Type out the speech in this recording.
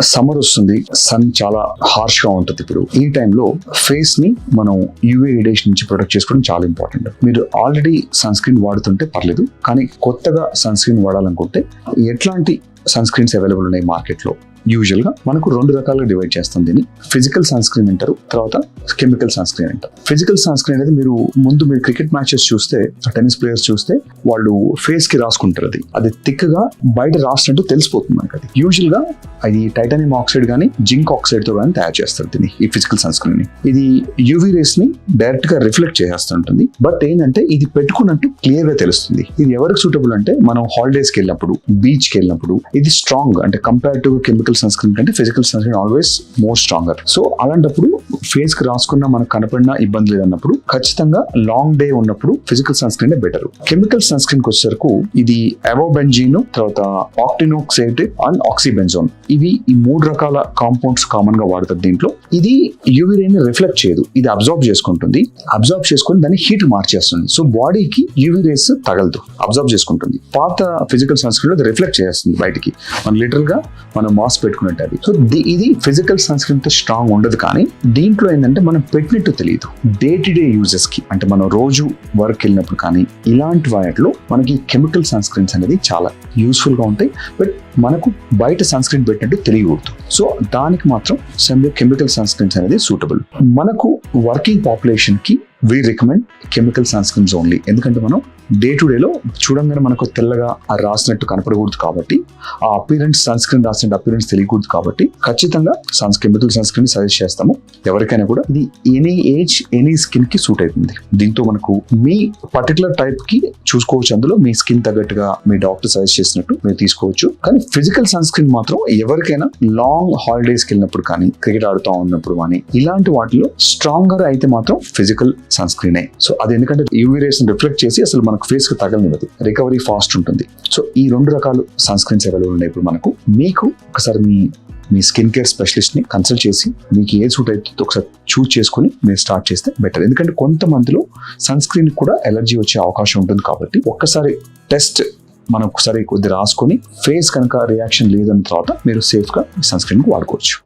Summer వస్తుంది. Sun చాలా హార్ష్గా ఉంటుంది ఇప్పుడు. ఈ టైంలో ఫేస్ని మనం యూవీ రేడియేషన్ నుంచి ప్రొటెక్ట్ చేసుకోవడం చాలా ఇంపార్టెంట్ మీరు ఆల్రెడీ సన్ స్క్రీన్ వాడుతుంటే పర్లేదు. కానీ కొత్తగా సన్ స్క్రీన్ వాడాలనుకుంటే ఎట్లాంటి సన్ స్క్రీన్స్ అవైలబుల్ ఉన్నాయి మార్కెట్లో యూజువల్గా మనకు రెండు రకాలుగా డివైడ్ చేస్తాం దీన్ని. ఫిజికల్ సన్ స్క్రీన్ అంటారు తర్వాత కెమికల్ సన్ స్క్రీన్ అంటారు. ఫిజికల్ సన్ స్క్రీన్ అనేది మీరు ముందు మీరు క్రికెట్ మ్యాచెస్ చూస్తే టెన్నిస్ ప్లేయర్స్ చూస్తే వాళ్ళు ఫేస్కి రాసుకుంటారు అది. అది థిక్గా బయట రాసినట్టు తెలిసిపోతుంది మనకి అది యూజువల్గా అది టైటానియం ఆక్సైడ్ కానీ జింక్ ఆక్సైడ్తో కానీ తయారు చేస్తారు దీన్ని ఈ ఫిజికల్ సన్ స్క్రీన్ని. ఇది యూవీ రేస్ని డైరెక్ట్గా రిఫ్లెక్ట్ చేస్తుంటుంది బట్ ఏంటంటే ఇది పెట్టుకున్నట్టు క్లియర్గా తెలుస్తుంది. ఇది ఎవరికి సూటబుల్ అంటే మనం హాలిడేస్కి వెళ్ళినప్పుడు బీచ్కి వెళ్ళినప్పుడు ఇది స్ట్రాంగ్ అంటే compare to chemical sunscreen కంటే physical sunscreen always more stronger so అలాంటప్పుడు ఫేస్కి రాసుకున్నా మనకు కనపడినా ఇబ్బంది లేదన్నప్పుడు ఖచ్చితంగా లాంగ్ డే ఉన్నప్పుడు physical sunscreen better chemical sun స్క్రీన్కి ఇది అవోబెంజీన్ తర్వాత ఆక్టినోక్సైడ్ అండ్ ఆక్సిబెంజోన్ ఇవి ఈ మూడు రకాల కాంపౌండ్స్ కామన్గా వాడతారు దీంట్లో. ఇది యూవీ రే రిఫ్లెక్ట్ చేయదు. ఇది అబ్జార్బ్ చేసుకుంటుంది. అబ్జార్బ్ చేసుకుని దాన్ని హీట్ మార్చేస్తుంది. సో బాడీకి యూవీ రేస్ తగలదు. అబ్జార్బ్ చేసుకుంటుంది. పాత ఫిజికల్ సన్ స్క్రీన్లో రిఫ్లెక్ట్ చేస్తుంది బయటికి. మనం లిటరల్గా మనం మాస్క్ పెట్టుకున్నట్టు అది. సో ఇది ఫిజికల్ సన్ స్క్రీన్తో స్ట్రాంగ్ ఉండదు కానీ దీని దీంట్లో ఏంటంటే మనం పెట్టినట్టు తెలియదు డే టు డే యూజెస్కి అంటే మనం రోజు వర్క్ వెళ్ళినప్పుడు కానీ ఇలాంటి వాటిలో మనకి కెమికల్ సన్ స్క్రీన్స్ అనేది చాలా యూస్ఫుల్గా ఉంటాయి. బట్ మనకు బయట సన్ స్క్రీన్ పెట్టినట్టు తెలియకూడదు. సో దానికి మాత్రం సెంబ్లో కెమికల్ సన్ స్క్రీన్స్ అనేది సూటబుల్ మనకు working పాపులేషన్కి we recommend chemical sunscreens only ఎందుకంటే మనం డే టు డేలో చూడంగానే మనకు తెల్లగా ఆ రాసినట్టు కనపడకూడదు కాబట్టి ఆ అపీరెన్స్ సన్ స్క్రీన్ రాసినట్టు అపీరెన్స్ తెలియకూడదు కాబట్టి ఖచ్చితంగా sun chemical sunscreen suggest చేస్తాము. ఎవరికైనా కూడా ఇది ఎనీ ఏజ్ ఎనీ స్కిన్కి సూట్ అవుతుంది. దీంతో మనకు మీ పర్టికులర్ టైప్కి చూసుకోవచ్చు. అందులో మీ స్కిన్ తగ్గట్టుగా మీ డాక్టర్ సజెస్ట్ చేసినట్టు మీరు తీసుకోవచ్చు. కానీ ఫిజికల్ సన్ స్క్రీన్ మాత్రం ఎవరికైనా లాంగ్ హాలిడేస్కి వెళ్ళినప్పుడు కానీ క్రికెట్ ఆడుతూ ఉన్నప్పుడు కానీ ఇలాంటి వాటిలో స్ట్రాంగర్ అయితే మాత్రం ఫిజికల్ సన్ స్క్రీనే సో అది ఎందుకంటే యూవీ రేస్ రిఫ్లెక్ట్ చేసి అసలు మనకు ఫేస్కి తగలనివ్వదు రికవరీ ఫాస్ట్ ఉంటుంది. సో ఈ రెండు రకాలు సన్ స్క్రీన్స్ అవైలబుల్ ఉన్నాయి ఇప్పుడు మనకు మీకు ఒకసారి మీ మీ స్కిన్ కేర్ స్పెషలిస్ట్ని కన్సల్ట్ చేసి మీకు ఏ సూట్ అయితే ఒకసారి చూజ్ చేసుకుని మీరు స్టార్ట్ చేస్తే బెటర్ ఎందుకంటే కొంతమందిలో సన్ స్క్రీన్ కూడా ఎలర్జీ వచ్చే అవకాశం ఉంటుంది కాబట్టి ఒక్కసారి టెస్ట్ మనం ఒకసారి కొద్ది రాసుకొని ఫేస్ కనుక రియాక్షన్ లేదన్న తర్వాత మీరు సేఫ్గా సన్ స్క్రీన్కి వాడుకోవచ్చు.